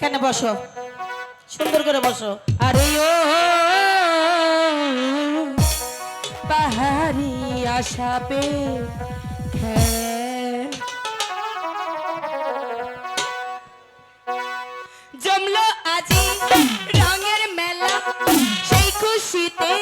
এখানে বসো। সুন্দর করে বসো। আরে ও, পাহাড়ি আশা পে জমলো আজি রঙের মেলা, সেই খুশিতে